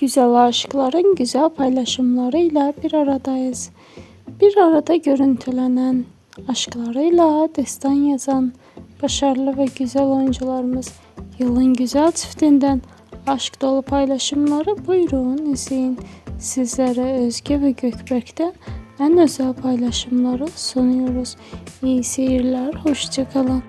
Güzel aşıkların güzel paylaşımlarıyla bir aradayız. Bir arada görüntülenen aşklarıyla destan yazan başarılı ve güzel oyuncularımız yılın güzel çiftinden aşk dolu paylaşımları buyurun izleyin. Sizlere Özge ve Gökberk'ten en özel paylaşımları sunuyoruz. İyi seyirler, hoşçakalın.